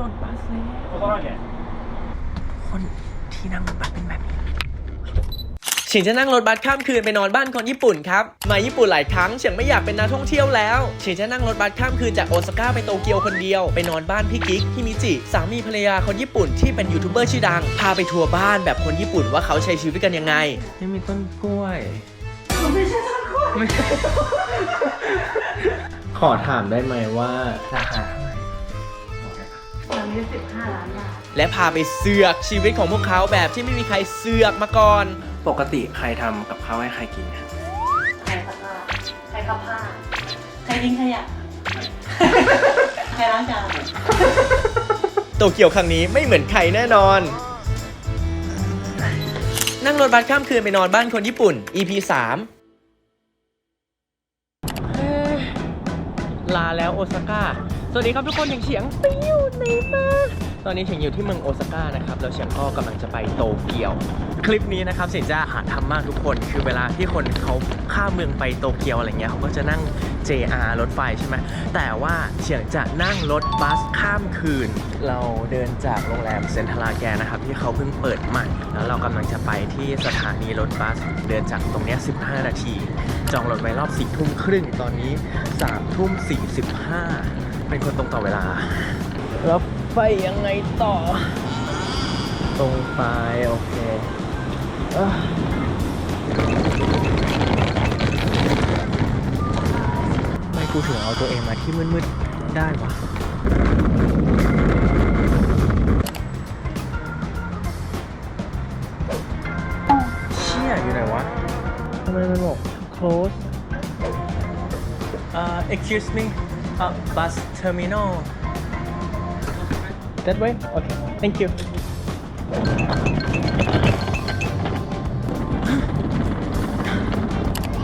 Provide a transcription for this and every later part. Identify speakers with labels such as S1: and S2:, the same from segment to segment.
S1: รถบัสแล้วคนที่นั่งรถบัสเป็นแบบนี้เฉียงจะนั่งรถบัสข้ามคืนไปนอนบ้านคนญี่ปุ่นครับ มาญี่ปุ่นหลายครั้งเฉียงไม่อยากเป็นนักท่องเที่ยวแล้วเฉียงจะนั่งรถบัสข้ามคืนจากโอซาก้าไปโตเกียวคนเดียว ไปนอนบ้านพี่กิ๊กพี่มิจิ สามีภรรยาคนญี่ปุ่นที่เป็นยูทูบเบอร์ชื่อดัง พาไปทัวร์บ้านแบบคนญี่ปุ่นว่าเขาใช้ชีวิตกันยังไงนี่มีต้นกล้วยไม่ใช่ต้นกล้วยขอถามได้ไหมว่าราคาเท่าไหร่
S2: ตอ นนี้15 ล้านบาท
S1: และพาไปเสือกชีวิตของพวกเขาแบบที่ไม่มีใครเสือกมาก่อน ปกติใครทำกับข้าวให้ใครกินครับ
S2: ใครซักผ้าใครขับผ้า ใครทิ้งขยะ ใครล้างจาน
S1: โตเกียวครั้งนี้ไม่เหมือนใครแน่นอน นั่งรถบัสข้ามคืนไปนอนบ้านคนญี่ปุ่น EP 3เฮ้ยลาแล้วโอซาก้า สวัสดีครับทุกคนอย่างเฉียงไปอยู่ไหนมาตอนนี้เฉียงอยู่ที่เมืองโอซาก้านะครับแล้วเฉียงก็กำลังจะไปโตเกียว คลิปนี้นะครับเฉียงจะหาทำมากทุกคน คือเวลาที่คนเขาข้ามเมืองไปโตเกียวอะไรเงี้ยเขาก็จะนั่ง JR รถไฟใช่ไหมแต่ว่าเฉียงจะนั่งรถบัสข้ามคืน เราเดินจากโรงแรมเซนทราแกนนะครับที่เขาเพิ่งเปิดใหม่แล้วเรากำลังจะไปที่สถานีรถบัสเดินจากตรงเนี้ย15 นาที จองรถไว้รอบ4ทุ่มครึ่งตอนนี้3ทุ่ม45 เป็นคนตรงต่อเวลารถไฟยังไงต่อ ตรงไป โอเคเอ้อไม่กูถึงเอาตัวเองมาที่มืดๆได้วะ เชี่ยอยู่ไหนวะทำไมมันบอก close uh excuse me uh, bus terminal. That way? Okay, thank you.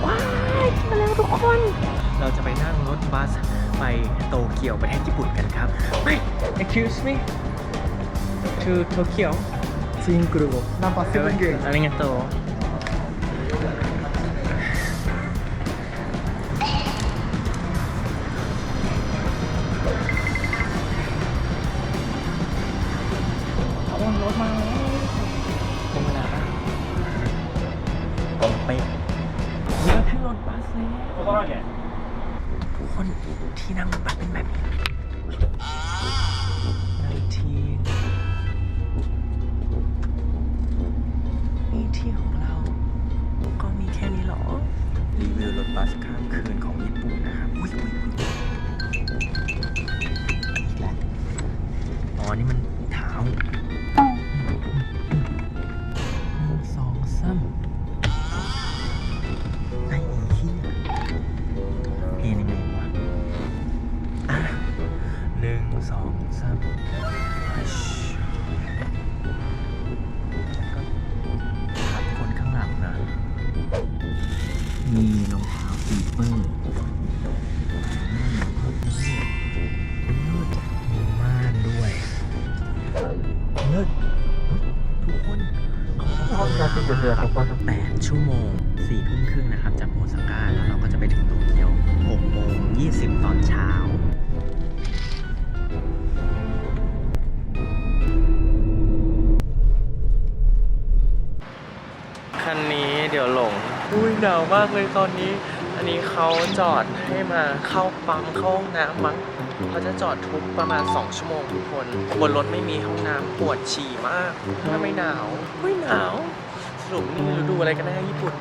S1: ว้ายมาแล้วทุกคน เราจะไปนั่งรถบัสไปโตเกียวประเทศญี่ปุ่นกันครับไม่ excuse me to Tokyo ซิงกรูนัมเบอร์เซเว่นเก่งอะไรเงี้ยโต ชั่วโมงสี่ทุ่มครึ่งนะครับ จากโอซาก้าแล้วเราก็จะไปถึงโตเกียวหกโมงยี่สิบตอนเช้าคันนี้เดี๋ยวหลงอุ้ยหนาวมากเลยตอนนี้ อันนี้เขาจอดให้มาเข้าปั๊มเข้าห้องน้ำมั้งเขาจะจอดทุกประมาณ 2 ชั่วโมงทุกคน บนรถไม่มีห้องน้ำปวดฉี่มากถ้าไม่หนาวไม่หนาว สรุปนี่ฤดูอะไรกันแน่ญี่ปุ่น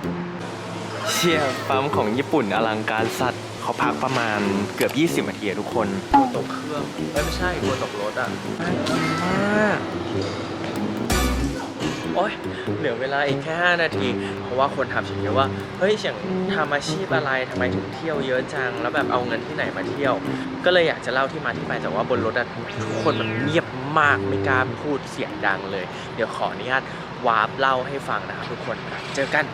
S1: เชียปั๊มของญี่ปุ่นอลังการสัตว์เขาพักประมาณเกือบ 20นาทีอะทุกคนกลัวตกเครื่องเอ้ยไม่ใช่กลัวตกรถอะน่ากินมากโอ๊ยเหลือเวลาอีกแค่ 5 นาที เพราะว่าคนถามฉันเยอะว่า เฮ้ยเฉียงทำอาชีพอะไรทำไมถึงเที่ยวเยอะจัง แล้วแบบเอาเงินที่ไหนมาเที่ยว ก็เลยอยากจะเล่าที่มาที่ไปแต่ว่าบนรถอะทุกคนมันเงียบมากไม่กล้าพูดเสียงดังเลย เดี๋ยวขออนุญาต วาร์ปเล่าให้ฟังนะครับทุกคน เจอกัน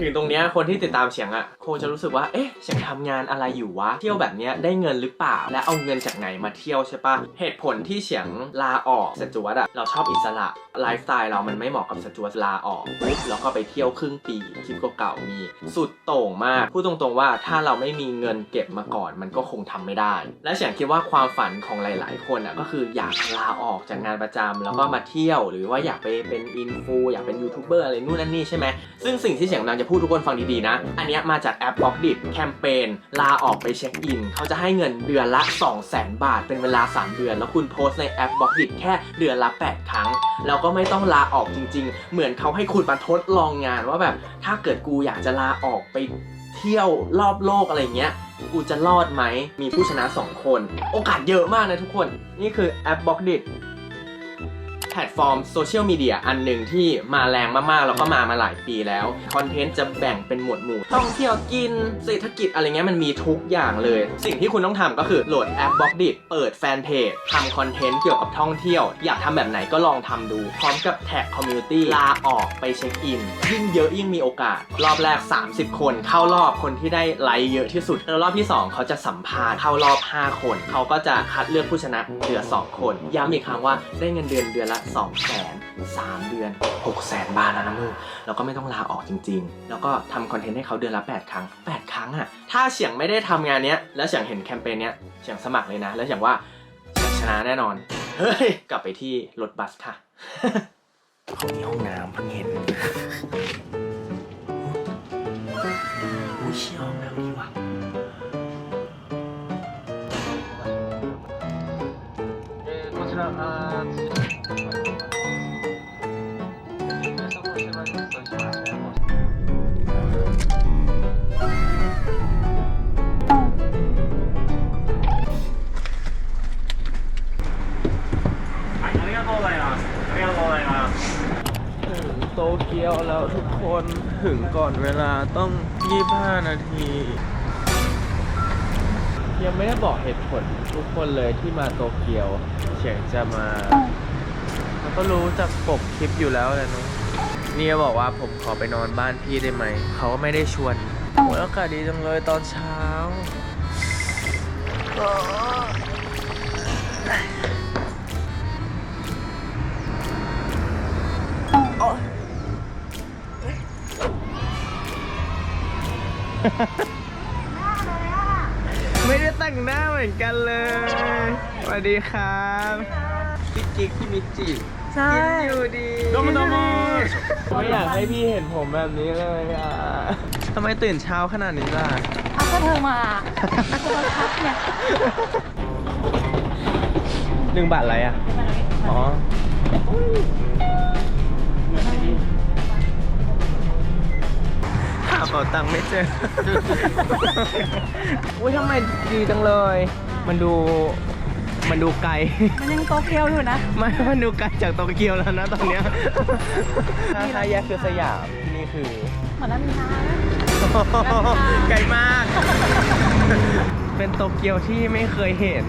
S1: ถึงตรงเนี้ยคนที่ติดตามเฉียงอะ่ะคงจะรู้สึกว่า เอ๊ะเฉียงทำงานอะไรอยู่วะ เที่ยวแบบเนี้ยได้เงินหรือเปล่า และเอาเงินจากไหนมาเที่ยวใช่ปะเหตุผลที่เฉียงลาออกสจวตอะเราชอบอิสระไลฟ์สไตล์เรามันไม่เหมาะกับสจวตลาออกปุ๊บแล้วก็ไปเที่ยวครึ่งปีคลิปเก่าๆมี สุดโต่งมาก พูดตรงๆว่าถ้าเราไม่มีเงินเก็บมาก่อน มันก็คงทำไม่ได้ และเฉียงคิดว่าความฝันของหลาย ๆ คนอะก็คืออยากลาออกจากงานประจำแล้วก็มาเที่ยว หรือว่าอยากไปเป็นอินฟูอยากเป็นยูทูบเบอร์อะไรนู่นนั่นนี่ใช่ไหมซึ่งสิ่งที่เฉียงกำลังจะพูดทุกคนฟังดีๆนะ อันนี้มาจากแอป b l o c k d i t แคมเปญลาออกไปเช็คอิน เขาจะให้เงินเดือนละ 2 0 0 0 0 0 บาท เป็นเวลา 3 เดือน แล้วคุณโพสในแอป b l o c k d i t แค่เดือนละ 8 ครั้ง แล้วก็ไม่ต้องลาออกจริง ๆ เหมือนเขาให้คุณมาทดลองงานว่าแบบถ้าเกิดกูอยากจะลาออกไปเที่ยวรอบโลกอะไรเงี้ย กูจะรอดไหม มีผู้ชนะ 2 คน โอกาสเยอะมากนะทุกคน นี่คือแอป b l o c k d i t แพ ลตฟอร์มโซเชียลมีเดียอันหนึ่งที่มาแรงมากๆ แล้วก็มามาหลายปีแล้ว คอนเทนต์จะแบ่งเป็นหมวดหมู่ ท่องเที่ยวกินเศรษฐกิจอะไรเงี้ยมันมีทุกอย่างเลย สิ่งที่คุณต้องทำก็คือโหลดแอป b l o c k d i t เปิดแฟนเพจทำคอนเทนต์เกี่ยวกับท่องเที่ยว อยากทำแบบไหนก็ลองทำดู พร้อมกับแท็กคอมมูนิตี้ลาออกไปเช็คอิน ยิ่งเยอะยิ่งมีโอกาส รอบแรก 30 คนเข้ารอบคนที่ได้ไลค์เยอะที่สุดแล้วรอบที่ 2 เขาจะสัมภาษณ์เข้ารอบ 5 คน เขาก็จะคัดเลือกผู้ชนะเหลือ 2 คน ย้ำอีกครั้งว่าได้เงินเดือนเดือนละ2 0 0 0 0 3 เดือน 6 0 0 0 0 บาทแล้วนะมึงแล้วก็ไม่ต้องลาออกจริง ๆ แล้วก็ทำคอนเทนต์ให้เขาเดือนละ 8 ครั้ง 8 ครั้งอะถ้าเฉียงไม่ได้ทำงานเนี้ย แล้วเฉียงเห็นแคมเปญเนี้ยเฉียงสมัครเลยนะ แล้วเฉียงว่าเฉียงชนะแน่นอน เฮ้ย กลับไปที่รถบัสค่ะ ห้องนี้ห้องน้ำเพิ่งเห็นอุ้ยเชี่ยห้องน้ำดีว่ะ
S3: こちらあ
S1: ถึงก่อนเวลาต้อง 25 นาที ยังไม่ได้บอกเหตุผลทุกคนเลยที่มาโตเกียวเฉียงจะมาแล้วก็รู้จากปกคลิปอยู่แล้วแหละเนาะนี่ก็บอกว่าผมขอไปนอนบ้านพี่ได้ไหม เขาก็ไม่ได้ชวนโอ้ยอากาศดีจังเลยตอนเช้า ไม่ได้แต่งหน้าเหมือนกันเลยสวัสดีครับพี่กิ๊กพี่มิจิ
S2: ใช่
S1: อยู่ดี
S4: ดมดม
S1: ไม่อยากให้พี่เห็นผมแบบนี้เลยอะทำไมตื่นเช้าขนาดนี้ล่ะ
S2: เอาก็เธอมาจะบังคับเนี่ย
S1: หนึ่งบาทอะไรอะ อ๋อาเป๋าตังค์ไม่เจอ อุ้ยทำไมดีจังเลย มันดู มันดูไกล
S2: มันยังโตเกียวอยู่นะ
S1: ไม่มันดูไกลจากโตเกียวแล้วนะตอนเนี้ยถ้าถ้าแยกคือสยามที่นี่คือ
S2: เหมือนน้ำมีน้
S1: ไกลมาก เป็นโตเกียวที่ไม่เคยเห็น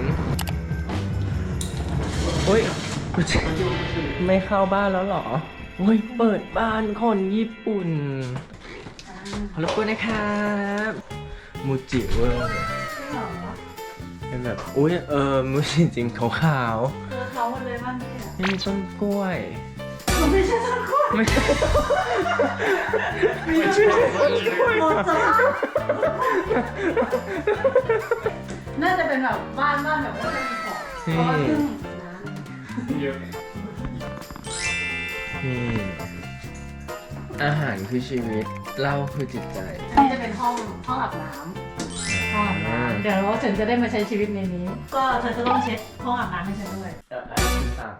S1: อุ้ย ไม่เข้าบ้านแล้วเหรออุ้ย เปิดบ้านคนญี่ปุ่น ขอรบกวนนะครับมูจิเวอร์เป็นแบบ อุ้ยเออมูจิจริงขาวำ
S2: เออเขาหมดเลยบ้านนี่อะ
S1: ๆไม่มีต้นกล้วย
S2: มันไม่ใช่ต้นกล้วย
S1: ไม่ใช่
S2: ไม่ใช่ต้นกล้วยหมดสภาพน่าจะเป็นแบบบ้านบ้านแบบไม่ได้มีของเพราะว่าเพิ่งร้าน
S1: นี่อาหารคือชีวิต เหล้าคือจิตใจ
S2: อันนี้จะเป็นห้องห้องอาบน้ำห้องอาบน้ำเดี๋ยวเราถึงจะได้มาใช้ชีวิตในนี้ ก็เธอจะต้องเช็ดห้องอาบน้ำให้ฉันด้วย
S1: แต่อันที่สั่ง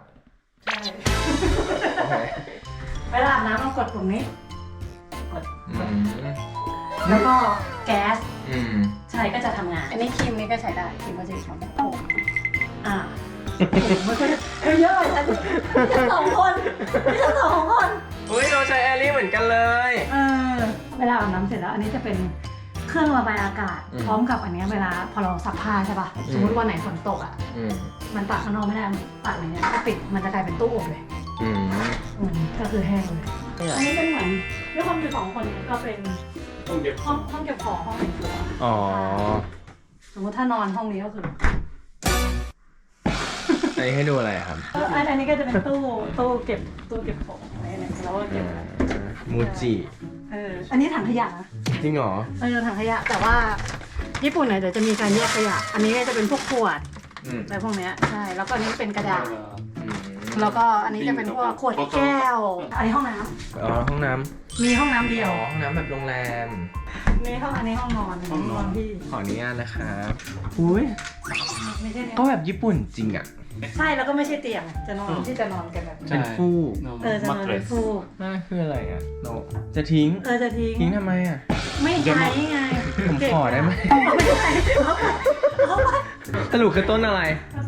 S2: ใช่
S1: โอเค
S2: เวลาอาบน้ำต้องกดปุ่มนี้กด
S1: อืม
S2: แล้วก็แก๊ส
S1: อืม
S2: ใช้ก็จะทำงาน อันนี้ครีมนี้ก็ใช้ได้ครีมก็จะอยู่ของผมอ่าผมไม่ค่อยเฮ้ยเยอะเลยฉันมีฉันสองคนมีฉันสองคน
S1: อุ้ยเราใช้แอลลี่เหมือนกันเลย
S2: เออเวลาอาบน้ำเสร็จแล้วอันนี้จะเป็นเครื่องระบายอากาศ
S1: อืม
S2: พร้อมกับอันเนี้ยเวลาพอเราซักผ้าใช่ป่ะ
S1: อืม
S2: สมมติวันไหนฝนตกอะ
S1: อืม
S2: มันตากข้างนอกไม่ได้มันตากในเนี้ยถ้าปิดมันจะกลายเป็นตู้อบเลย
S1: อืม
S2: อืมก็คือแห้งเลย
S1: เนี่ย
S2: อันนี้เป็นเหมือนด้วยความอยู่สองคนเนี่ยก็เป็น
S3: 本で
S2: ห้องห้องเก็บของห้องแต่งตัว
S1: อ๋อ
S2: สมมติถ้านอนห้องนี้ก็คือ
S1: อันนี้ให้ดูอะไรครับ
S2: เอออันอันนี้ก็จะเป็นตู้ตู้เก็บตู้เก็บของอะไรเนี่ยแล้วก็เก็บอะไร
S1: มูจิ
S2: เอออันนี้ถังขยะนะ
S1: จริงเหรอ
S2: เออถังขยะ แต่ว่าญี่ปุ่นเนี่ยเดี๋ยวจะมีการแยกขยะ อันนี้ก็จะเป็นพวกขวด
S1: อืม
S2: อะไรพวกเนี้ยใช่แล้วก็อันนี้เป็นกระดาษ
S1: อืม
S2: แล้วก็อันนี้จะเป็นพวกขวดแก้ว อันนี้ห้องน้ำ
S1: อ๋อห้องน้ำ
S2: มีห้องน้ำเดียว
S1: อ๋อห้องน้ำแบบโรงแรม
S2: นี่ห้องอันนี้ห้องนอนอันนี้ห้องนอนพี่
S1: ขออนุญาตนะครับอุ้ย
S2: ไม่ใช่เนี่ย
S1: ก็แบบญี่ปุ่นจริงอะ
S2: ใช่แล้วก็ไม่ใช่เตียงจะนอนที่จะนอนกันแบบ
S1: เป็นฟูก
S2: เออจะนอนเป็นฟูก
S1: นั่นคืออะไรอะโนจะทิ้ง
S2: เออจะทิ้ง
S1: ทิ้งทำไมอะ
S2: ไม่ใช้ไง
S1: ผมขอได้ไหม
S2: ไม่ใช่เอาไปเอาไป
S1: สรุปคือต้นอะไร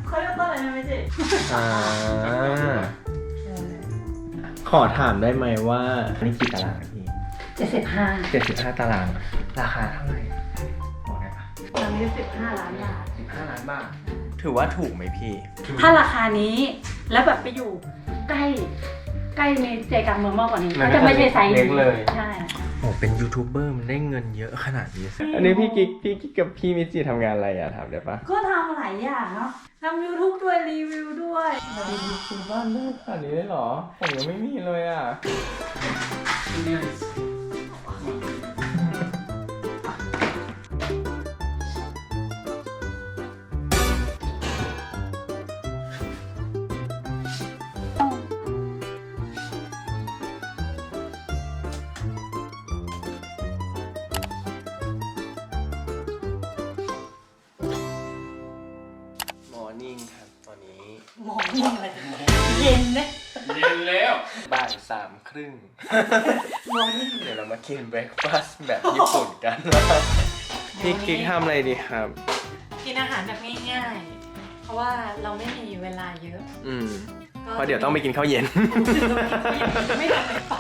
S2: เขาเรียกต้นอะไรนะไม่ใช่
S1: อ่าขอถามได้ไหมว่าอันนี้กี่ตารางอะพี่
S2: เจ็ดสิบห้า
S1: เจ็ดสิบห้าตาราง ราคาเท่าไหร่บอกได้ปะ
S2: ตอนนี้สิบห้าล้านบาท
S1: สิบห้าล้านบาท ถือว่าถูกไหมพี่
S2: ถ้าราคานี้แล้วแบบไปอยู่ใกล้ใกล้ในใจกลางเมืองมากกว่านี้
S1: มัน
S2: ก็
S1: ก็
S2: จะไม่ใช่ไซส์
S1: เล็
S2: นี้
S1: กเลย
S2: ใช่
S1: โอ้เป็นยูทูบเบอร์มันได้เงินเยอะขนาดนี้สิอันนี้พี่กิ๊กพี่กิ๊กกับพี่มิจิทำงานอะไรอะถามได้ปะ
S2: ก็ทำหลายอย่างเนาะทำ YouTube ด้วยรีวิวด้วย
S1: คุณบ้านได้ขนาดนี้เลยเหรอผมยังไม่มีเลยอะ นี้
S2: หมอนี่อะไรเย็นนะ
S3: เย็นแล้ว
S1: บ่ายสามครึ่ง
S2: หมอนี่
S1: เดี๋ยวเรามากินเบรคฟาสต์แบบญี่ปุ่นกันพี่กิ๊กทำอะไรดีครับ
S2: กินอาหารแบบง่ายๆ เพราะว่าเราไม่มีเวลาเยอะ
S1: อืมเพราะเดี๋ยวต้องไปกินข้าวเย็น
S2: จะไม่ทำอะไรปะ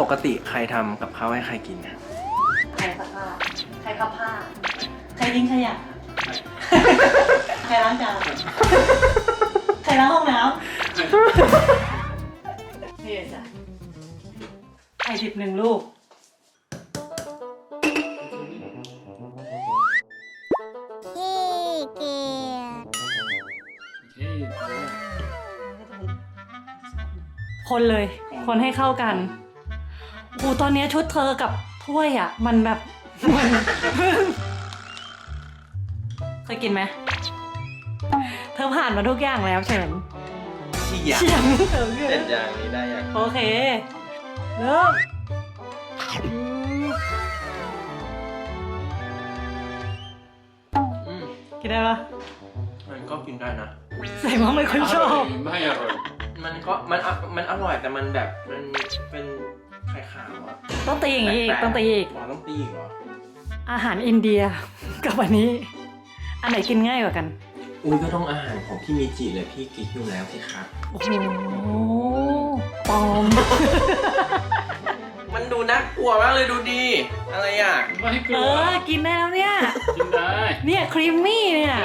S1: ปกติใครทำกับข้าวให้ใครกินนะ
S2: ใครซักผ้าใครขับผ้า ใครทิ้งขยะ ใครล้างจานใคร ล้างห้องน้ำนี่จ้ะไอสิบหนึ่งลูกคนเลย คนให้เข้ากันโอ้ตอนเนี้ยชุดเธอกับถ้วยอะ มันแบบ มัน เคยกินไหมเธ อผ่านมาทุกอย่างแล้วเฉิน
S1: เชี่ย
S2: เฉียงเออ
S1: เสร็จอย่างนี้ได้ยัง
S2: โอเค เริ่มกินได้ปะ
S1: มันก็กินได้นะ
S2: ใส่มาไม่ค่อยชอบ
S3: ไม่อร่อย
S1: มันก็มันอะมันอร่อยแต่มันแบบมันเป็นไข่ขาวอะ
S2: ต้องตีอย่างนี้อีก
S1: แปลกๆ
S2: ต้องตีอีก
S1: อ๋อต้องตีอีกเหรอ
S2: อาหารอินเดียกับอันนี้ อันไหนกินง่ายกว่ากัน
S1: อุ้ยก็ต้องอาหารของพี่มิจิเลยพี่กิ๊กอยู่แล้วสิครับ
S2: โอ้โหปอม
S1: มันดูน่ากลัวมากเลยดูดี อะไรอะ
S3: ไม่กลัวเอ
S2: อกินได้แล้วเนี่ย
S3: กินได้
S2: เนี่ยครีมมี่เนี่ย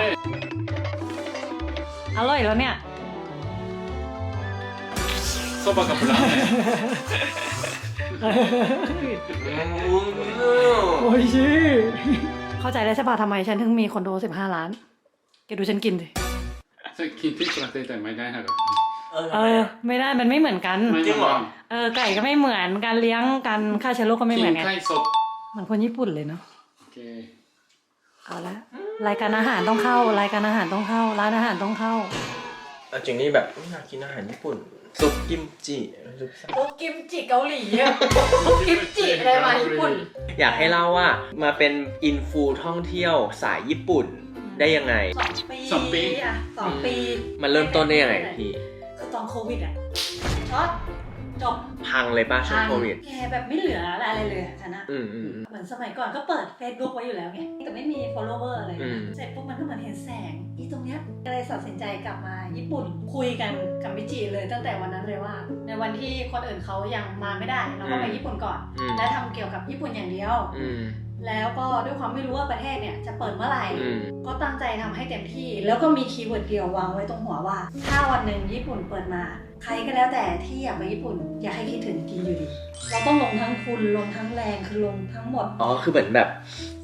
S2: อร่อยแล้วเนี่ย
S3: โซบะกับปราเนี่ย
S2: โอ้ยชื่เข้าใจแล้วใช่ป่ะทำไมฉันถึงมีคอนโด 15 ล้าน แกดูฉันกินสิ
S3: จะกินที่ฝรั่งเศสแต่ไม่ได้ค่ะ
S1: เออ
S2: ไม่ได้มันไม่เหมือนกัน
S1: จริงเหรอ
S2: เออไก่ก็ไม่เหมือนการเลี้ยงการฆ่าเชื้อโรคก็ไม่เหมือนไง
S3: ไข่สด
S2: เหมือนคนญี่ปุ่นเลยเนาะ
S3: โอเค
S2: เอาละรายการอาหารต้องเข้า รายการอาหารต้องเข้า ร้านอาหารต้องเข้า
S1: อาจริงนี่แบบอยากกินอาหารญี่ปุ่นซุปกิมจิซุป
S2: ซ่ากิมจิเกาหลีอะพวกกิมจิอะไรมาญี่ปุ่น
S1: อยากให้เล่าว่ามาเป็นอินฟูท่องเที่ยวสายญี่ปุ่น ได้ยังไง
S2: สองปี อะสองปี
S1: มันเริ่มต้นได้ยังไงพี่
S2: คือตอนโควิดอะช็อตจบ
S1: พังเลยป่ะช่วงโควิด
S2: แกแบบไม่เหลืออะไรเลยอะฉันอะ
S1: อืมอืม
S2: เหมือนสมัยก่อนก็เปิด Facebook ไว้อยู่แล้วไงแต่ไม่มี follower อะไร
S1: อืม
S2: เสร็จปุ๊บมันก็เหมือนเห็นแสงอีตรงเนี้ยก็เลยตัดสินใจกลับมาญี่ปุ่นคุยกันกับมิจิเลยตั้งแต่วันนั้นเลยว่า ในวันที่คนอื่นเขายังมาไม่ได้เราก็ไปญี่ปุ่นก่อน
S1: อืม
S2: และทำเกี่ยวกับญี่ปุ่นอย่างเดียว
S1: อืม
S2: แล้วก็ด้วยความไม่รู้ว่าประเทศเนี่ยจะเปิดเมื่อไหร่
S1: อืม
S2: ก็ตั้งใจทำให้เต็มที่ แล้วก็มีคีย์เวิร์ดเดียววางไว้ตรงหัวว่า ถ้าวันหนึ่งญี่ปุ่นเปิดมา ใครก็แล้วแต่ที่อยากไปญี่ปุ่น อยากให้คิดถึงกินอยู่ดี เราต้องลงทั้งทุนลงทั้งแรงคือลงทั้งหมด
S1: อ๋อ คือเหมือนแบบ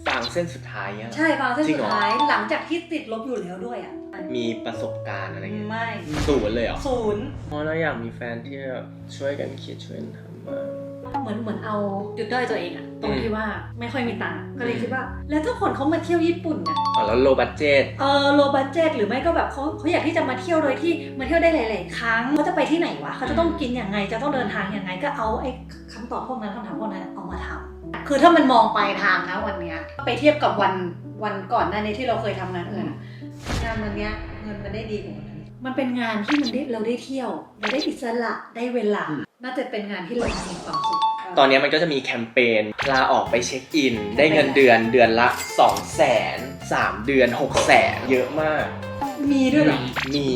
S1: ฟางเส้นสุดท้ายเงี้ยเหรอ
S2: ใช่ฟังเส้น
S1: จริง
S2: สุ
S1: เหร
S2: ด
S1: อ
S2: ท้ายหลังจากที่ติดลบอยู่แล้วด้วยอะ
S1: มีประสบการณ์อะไรเงี้ย
S2: ไม่
S1: ศูนย์เลยเหรอ
S2: ศูนย์
S1: อ๋อเราอยากมีแฟนที่แบบช่วยกันคิดช่วยกันทำมา
S2: เหมือนเหมือนเอาจุดด้อยตัวเองอะตรง
S1: อืม
S2: ที่ว่าไม่ค่อยมีตังค์ก็เลยคิดว่า แล้วถ้าคนเขามาเที่ยวญี่ปุ่นเนี่ย
S1: อ๋อแล้วโลบัตเจต
S2: เออโลบัจเจตหรือไม่ก็แบบเขาเขาอยากที่จะมาเที่ยวโดยที่มาเที่ยวได้หลาย ๆ ครั้งเขาจะไปที่ไหนวะเขาจะต้องกินยังไงจะต้องเดินทางยังไงก็เอาไอ้คำตอบพวกนั้นคำถามพวกนั้นเอามาทำคือถ้ามันมองปลายทางนะวันเนี้ยไปเทียบกับวันวันก่อนหน้านี้ที่เราเคยทำงานอื่นอะงานวันเนี้ยเงินมันได้ดีกว่าวันนั้น มันเป็นงานที่มันได้เราได้เที่ยวเราได้อิสระได้เวลา น่าจะเป็นงานที่เรามีความสุข
S1: ตอนนี้มันก็จะมีแคมเปญลาออกไปเช็คอิน ได้เงินเดือนเดือนละ2 0 0แสน3เดือน 6 0แสนเยอะมาก
S2: มีด้วยเหรอ
S1: มี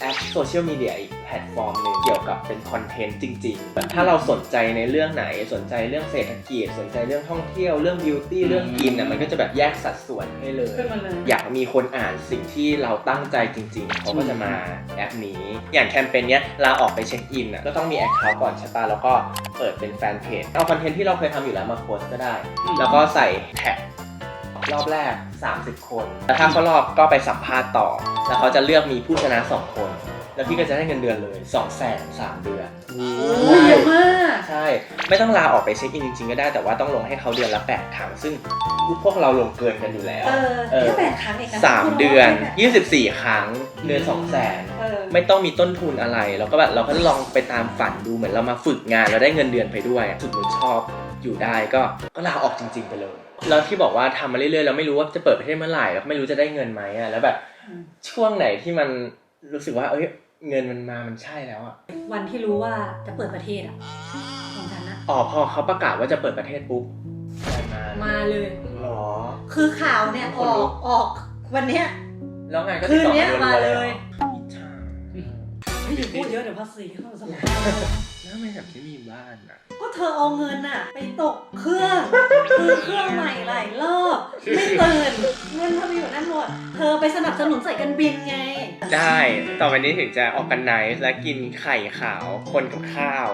S1: แอปโซเชียลมีเดียอีกแพ ลตฟอร์มหนึ่งเกี่ยวกับเป็นคอนเทนต์จริงๆแบบถ้าเราสนใจในเรื่องไหนสนใจเรื่องเศรษฐกิจสนใจเรื่องท่องเที่ยวเรื่องบิวตี้เรื่องกินอะมันก็จะแบบแยกสัดส่วนให้เลย
S2: ขึ้นมาเลย
S1: อยากมีคนอ่านสิ่งที่เราตั้งใจจริงๆ เขาก็จะมาแอปนี้ อย่างแคมเปญเนี้ยลาออกไปเช็คอินอะก็ต้องมีแอคเคาท์ก่อนใช่ปะแล้วก็เปิดเป็นแฟนเพจเอาคอนเทนต์ที่เราเคยทำอยู่แล้วมาโพสต์ก็ได้แล้วก็ใส่แท็กรอบแรก 30 คน แล้วถ้าเขารอบก็ไปสัมภาษณ์ต่อ แล้วเขาจะเลือกมีผู้ชนะ 2 คน แล้วพี่ก็จะได้เงินเดือนเลย2 0 0แสนสามเดือน
S2: โอ้ยเยอะมาก
S1: ใช่ ไม่ต้องลาออกไปเช็คอินจริงๆก็ได้แต่ว่าต้องลงให้เขาเดือนละ8ครั้งซึ่งพวกเราลงเกินกันอยู่แล้ว
S2: เออ
S1: เออ
S2: แค่แปดครั้งเองนะ
S1: สามเดือน24 ครั้งเดือน2 0 0แสน
S2: เออ
S1: ไม่ต้องมีต้นทุนอะไรเราก็แบบเราก็ลองไปตามฝันดูเหมือนเรามาฝึกงานแล้วได้เงินเดือนไปด้วยสมมติชอบอยู่ได้ก็ก็ลาออกจริง ๆ ไปเลยแล้วที่บอกว่าทำมาเรื่อยๆเราไม่รู้ว่าจะเปิดประเทศเมื่อไหร่แล้วไม่รู้จะได้เงินไหมอะแล้วแบบ
S2: อืม
S1: ช่วงไหนที่มันรู้สึกว่าเอ้ย เงินมันมามันใช่แล้วอะ
S2: วันที่รู้ว่าจะเปิดประเทศอะของฉันนะ
S1: อ๋อพอเขาประกาศว่าจะเปิดประเทศปุ๊บได้มา
S2: มาเลย
S1: หรอ
S2: คือข่าวเนี่ย
S1: ค
S2: อน
S1: รู้
S2: อกออกวันเนี้ย
S1: แล้วไงก็
S2: คื
S1: ติด
S2: น
S1: ต่อ
S2: เนี้ย
S1: รัวๆ
S2: มาเลย
S1: หรออิจฉา
S2: ไม่ได้พูดเยอะเดี๋ยวภาษีเข้าสมอง
S1: แล้วทำไมแบบไม่มีบ้านอะ
S2: ก็เธอเอาเงินอะไปตกเครื่องคือเครื่องใหม่หลายรอบไม่ตื่นเงินเธอไปอยู่นั่นหมด เธอไปสนับสนุนสายการบินไง
S1: ได้ ต่อไปนี้ถึงจะออกกันไนซ์และกินไข่ขาวคนกับข้าว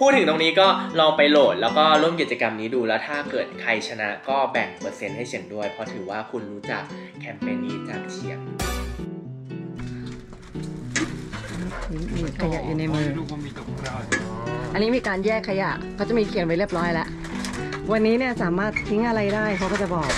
S1: พูดถึงตรงนี้ก็ลองไปโหลดแล้วก็ร่วมกิจกรรมนี้ดูแล้วถ้าเกิดใครชนะก็แบ่งเปอร์เซ็นต์ให้เฉียงด้วย เพราะถือว่าคุณรู้จักแคมเปญนี้จากเฉียง
S5: มีขยะอยู่ในมือ
S3: ลูกก็มีตกกระดาษ
S5: อันนี้มีการแยกขยะเขาจะมีเขียนไว้เรียบร้อยแล้ว วันนี้เนี่ยสามารถทิ้งอะไรได้เขาก็จะบอก